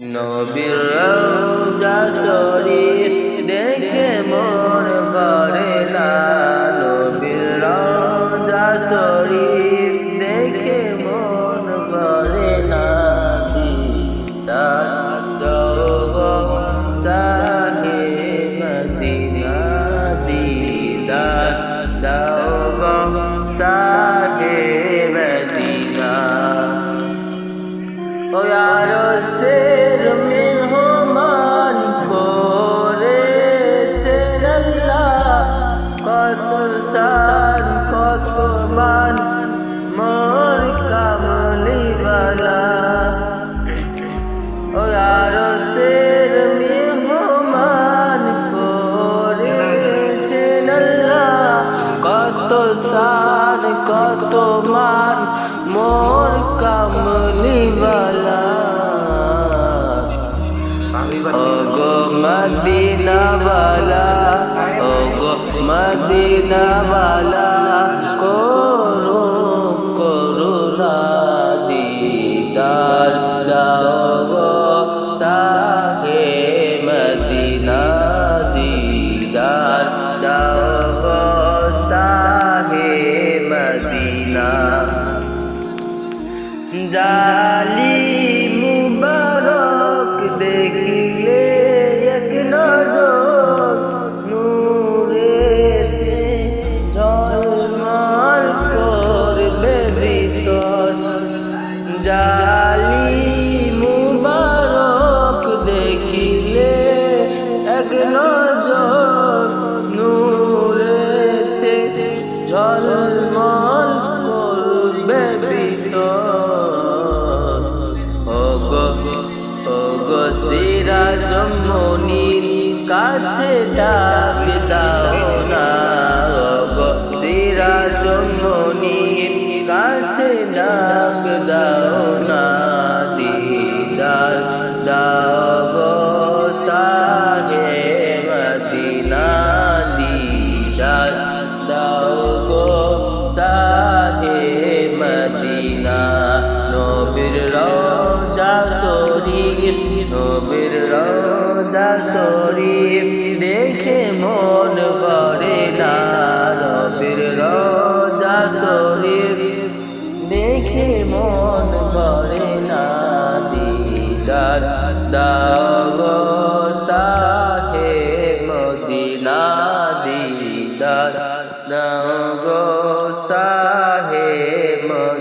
নবীর রওজা শরীফ দেখে মন ভরে না। নবীর রওজা শরীফ দেখে মন ভরে না। দিদার দৌগ সান কত মান মোর কামলিওয়ালা ও আরশের মেহমান করেছে আল্লাহ। কত সান কত মান মোর কামলিওয়ালা ওগো মদিনাওয়ালা ওগো মদিনাওয়ালা, করো করুণা দিদার দাও গো সাহে মদিনা দিদার দাও গো সাহে মদিনা। জালি ভিতর জালি মুবারক দেখিলে এক নজর নূরেতে ঝলমল করবে ভিতর ওগো ওগো সিরাজ মনির কাছে ডাক দাও। ডাক দাও না দিদার দাও গো সাহে মদিনা দিদার দাও গো সাহে মদিনা নবীর রওজা শরীফ নবীর রওজা শরীফ দেখে মন দেখে মন বলে না দিদার। দাগ সাহে মদিনা দিদার। দাগ সাহে মদিনা